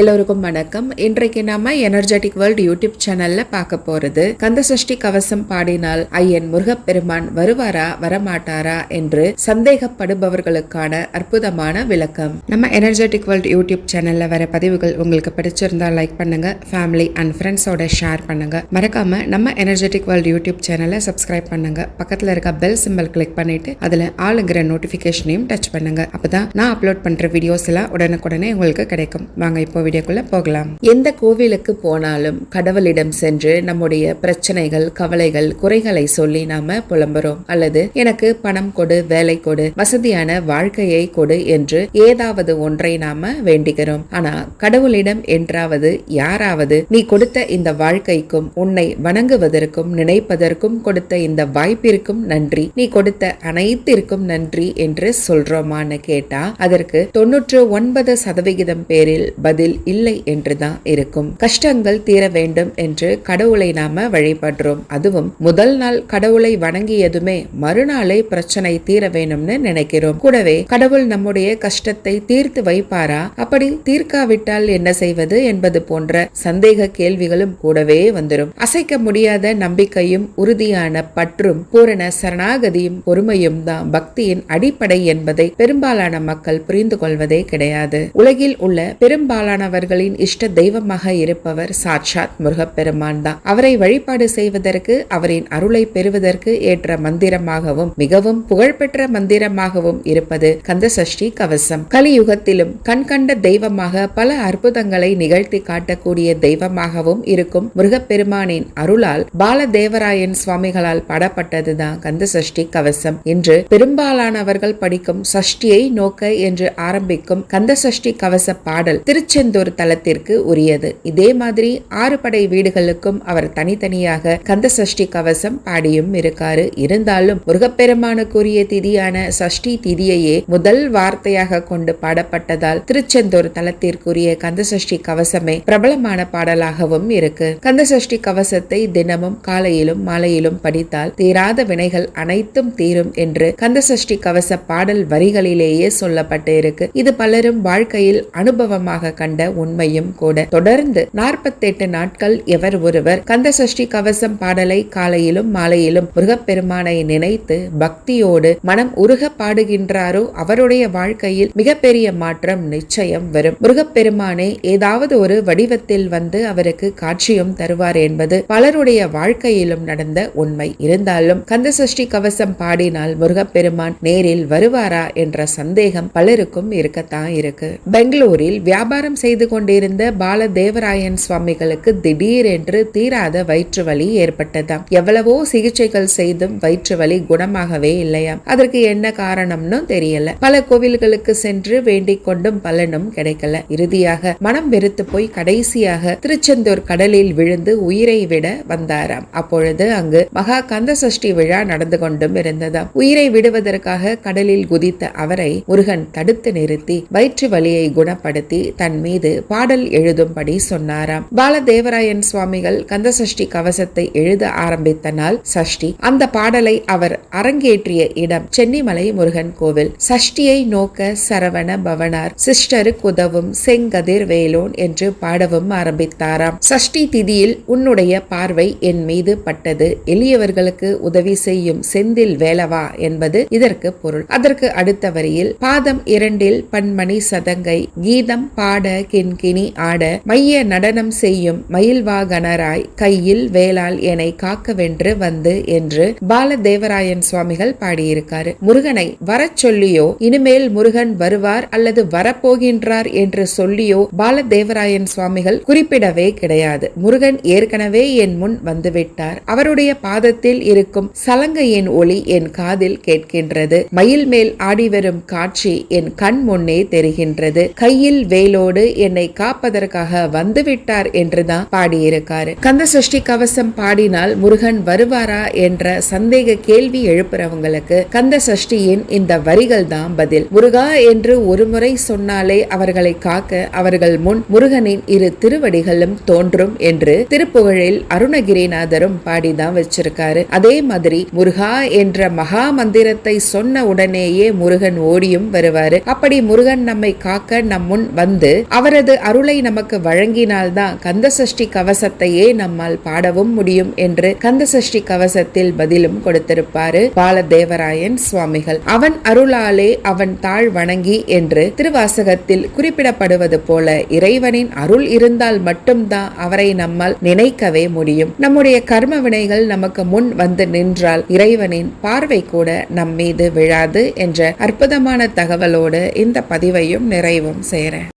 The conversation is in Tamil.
எல்லோருக்கும் வணக்கம். இன்றைக்கு நாம எனர்ஜெட்டிக் வேர்ல்ட் யூடியூப் சேனல்ல பார்க்க போறது. கந்தசஷ்டி கவசம் பாடினால் ஐயன் முருகப்பெருமான் வருவாரா வரமாட்டாரா என்று சந்தேகப்படுபவர்களுக்கான அற்புதமான விளக்கம். நம்ம எனர்ஜெட்டிக் வேர்ல்ட் யூடியூப் சேனல்ல வர பதிவுகள் உங்களுக்கு பிடிச்சிருந்தா லைக் பண்ணுங்க. ஃபேமிலி அண்ட் ஃப்ரெண்ட்ஸோட ஷேர் பண்ணுங்க. மறக்காம நம்ம எனர்ஜெட்டிக் வேர்ல்ட் யூடியூப் சேனலை சப்ஸ்கிரைப் பண்ணுங்க. பக்கத்துல இருக்க பெல் சிம்பல் கிளிக் பண்ணிட்டு அதுல ஆளுங்கிற நோட்டிபிகேஷனையும் டச் பண்ணுங்க. அப்பதான் நான் அப்லோட் பண்ற வீடியோஸ் எல்லாம் உடனுக்குடனே உங்களுக்கு கிடைக்கும். வாங்க இப்போ வீடியோக்குள்ள போகலாம். எந்த கோவிலுக்கு போனாலும் கடவுளிடம் சென்று நம்முடைய பிரச்சனைகள் கவலைகள் குறைகளை சொல்லி நாம புலம்புறோம். அல்லது எனக்கு பணம் கொடு வேலை கொடு வசதியான வாழ்க்கையை கொடு என்று ஏதாவது ஒன்றை நாம வேண்டுகிறோம் ஆனா கடவுளிடம் என்றாவது யாராவது நீ கொடுத்த இந்த வாழ்க்கைக்கும் உன்னை வணங்குவதற்கும் நினைப்பதற்கும் கொடுத்த இந்த வாய்ப்பிற்கும் நன்றி. நீ கொடுத்த அனைத்திற்கும் நன்றி என்று சொல்றோமான்னு கேட்டா அதற்கு தொன்னூற்று ஒன்பது சதவிகிதம் பேரில் பதில் இல்லை என்றுதான் இருக்கும். கஷ்டங்கள் தீர வேண்டும் என்று கடவுளை நாம வழிபடுறோம். அதுவும் முதல் நாள் கடவுளை வணங்கியதுமே மறுநாளே பிரச்சனை தீர வேணும்னு நினைக்கிறோம். கூடவே கடவுள் நம்முடைய கஷ்டத்தை தீர்த்து வைப்பாரா? அப்படி தீர்க்காவிட்டால் என்ன செய்வது என்பது போன்ற சந்தேக கேள்விகளும் கூடவே வந்துடும் அசைக்க முடியாத நம்பிக்கையும் உறுதியான பற்றும் பூரண சரணாகதியும் பொறுமையும் தான் பக்தியின் அடிப்படை என்பதை பெரும்பாலான மக்கள் புரிந்து கொள்வதே கிடையாது. உலகில் உள்ள பெரும்பாலான பெரும்பாலானவர்களின் இஷ்ட தெய்வமாக இருப்பவர் சாட்சாத் முருகப்பெருமான் தான். அவரை வழிபாடு செய்வதற்கு அவரின் அருளை பெறுவதற்கு ஏற்ற மந்திரமாகவும் மிகவும் புகழ்பெற்ற மந்திரமாகவும் இருப்பது கந்தசஷ்டி கவசம். கலியுகத்திலும் கண்கண்ட தெய்வமாக பல அற்புதங்களை நிகழ்த்தி காட்டக்கூடிய தெய்வமாகவும் இருக்கும் முருகப்பெருமானின் அருளால் பாலதேவராயன் சுவாமிகளால் பாடப்பட்டதுதான் கந்தசஷ்டி கவசம். இன்று பெரும்பாலானவர்கள் படிக்கும் சஷ்டியை நோக்க என்று ஆரம்பிக்கும் கந்தசஷ்டி கவச பாடல் திருச்செந்தூர் தலத்திற்கு உரியது. இதே மாதிரி ஆறு படை வீடுகளுக்கும் அவர் தனித்தனியாக கந்தசஷ்டி கவசம் பாடியும் இருக்காரு. இருந்தாலும் முருகப்பெருமானுக்குரிய திதியான சஷ்டி திதியையே முதல் வார்த்தையாக கொண்டு பாடப்பட்டதால் திருச்செந்தூர் தலத்திற்குரிய கந்தசஷ்டி கவசமே பிரபலமான பாடலாகவும் இருக்கு. கந்த சஷ்டி கவசத்தை தினமும் காலையிலும் மாலையிலும் படித்தால் தீராத வினைகள் அனைத்தும் தீரும் என்று கந்த சஷ்டி கவச பாடல் வரிகளிலேயே சொல்லப்பட்டு இருக்கு இது பலரும் வாழ்க்கையில் அனுபவமாக கண்ட உண்மையும் கூட. தொடர்ந்து நாற்பத்தெட்டு நாட்கள் எவர் ஒருவர் கந்தசஷ்டி கவசம் பாடலை காலையிலும் மாலையிலும் முருகப்பெருமானை நினைத்து பக்தியோடு மனம் உருக பாடுகின்றாரோ அவருடைய வாழ்க்கையில் மிகப்பெரிய மாற்றம் நிச்சயம் வரும். முருகப்பெருமானே ஏதாவது ஒரு வடிவத்தில் வந்து அவருக்கு காட்சியும் தருவார் என்பது பலருடைய வாழ்க்கையிலும் நடந்த உண்மை. இருந்தாலும் கந்த சஷ்டி கவசம் பாடினால் முருகப்பெருமான் நேரில் வருவாரா என்ற சந்தேகம் பலருக்கும் இருக்கத்தான் இருக்கு. பெங்களூரில் வியாபாரம் செய்து கொண்டிருந்த பாலதேவராயன் சுவாமிகளுக்கு திடீரென்று தீராத வயிற்று வலி ஏற்பட்டதாம். எவ்வளவோ சிகிச்சைகள் செய்தும் வயிற்று வலி குணமாகவே இல்லையாம். அதற்கு என்ன காரணம்னு தெரியல. பல கோவில்களுக்கு சென்று வேண்டிக் கொண்டும் பலனும் கிடைக்கல. இறுதியாக மனம் வெறுத்து போய் கடைசியாக திருச்செந்தூர் கடலில் விழுந்து உயிரை விட வந்தாராம். அப்பொழுது அங்கு மகா கந்த சஷ்டி விழா நடந்து கொண்டும் இருந்ததாம். உயிரை விடுவதற்காக கடலில் குதித்த அவரை முருகன் தடுத்து நிறுத்தி வயிற்று வலியை குணப்படுத்தி தன் மீது பாடல் எழுதும்படி சொன்னாராம். பாலதேவராயன் சுவாமிகள் கந்தசஷ்டி கவசத்தை எழுத ஆரம்பித்த நாள் சஷ்டி அந்த பாடலை அவர் அரங்கேற்றிய இடம் சென்னிமலை முருகன் கோவில். சஷ்டியை நோக்க சரவண பவனார் சிஸ்டருக்கு உதவும் செங்கதிர் வேலோன் என்று பாடவும் ஆரம்பித்தாராம். சஷ்டி திதியில் உன்னுடைய பார்வை என் மீது பட்டது எளியவர்களுக்கு உதவி செய்யும் செந்தில் வேலவா என்பது இதற்கு பொருள். அதற்கு அடுத்த வரியில் பாதம் இரண்டில் பன்மணி சதங்கை கீதம் பாட கிண்கிணி ஆட மைய நடனம் செய்யும் மயில்வாகனராய் கையில் வேளால் என்னை காக்கவென்று வந்து என்று பாலதேவராயன் சுவாமிகள் பாடியிருக்காரு. முருகனை வரச் சொல்லியோ இனிமேல் முருகன் வருவார் அல்லது வரப்போகின்றார் என்று சொல்லியோ பாலதேவராயன் சுவாமிகள் குறிப்பிடவே கிடையாது. முருகன் ஏற்கனவே என் முன் வந்துவிட்டார். அவருடைய பாதத்தில் இருக்கும் சலங்கையின் ஒளி என் காதில் கேட்கின்றது. மயில் மேல் ஆடி வரும் காட்சி என் கண் முன்னே தெரிகின்றது. கையில் வேலோடு என்னை காப்பதற்காக வந்துவிட்டார் என்றுதான் பாடியிருக்காரு. கந்த சஷ்டி கவசம் பாடினால் முருகன் வருவாரா என்ற சந்தேக கேள்வி எழுப்புறவங்களுக்கு கந்த சஷ்டியின் இந்த வரிகள் தான் பதில். முருகா என்று ஒருமுறை சொன்னாலே அவர்களை காக்க அவர்கள் முன் முருகனின் இரு திருவடிகளும் தோன்றும் என்று திருப்புகழில் அருணகிரிநாதரும் பாடிதான் வச்சிருக்காரு. அதே மாதிரி முருகா என்ற மகா மந்திரத்தை சொன்ன உடனேயே முருகன் ஓடியும் வருவாரு. அப்படி முருகன் நம்மை காக்க நம் முன் வந்து அவரது அருளை நமக்கு வழங்கினால்தான் கந்தசஷ்டி கவசத்தையே நம்மால் பாடவும் முடியும் என்று கந்தசஷ்டி கவசத்தில் பதிலும் கொடுத்திருப்பாரு பாலதேவராயன் சுவாமிகள். அவன் அருளாலே அவன் தாழ் வணங்கி என்று திருவாசகத்தில் குறிப்பிடப்படுவது போல இறைவனின் அருள் இருந்தால் மட்டும்தான் அவரை நம்மால் நினைக்கவே முடியும். நம்முடைய கர்ம வினைகள் நமக்கு முன் வந்து நின்றால் இறைவனின் பார்வை கூட நம் மீது விழாது என்ற அற்புதமான தகவலோடு இந்த பதிவையும் நிறைவும் செய்கிறேன்.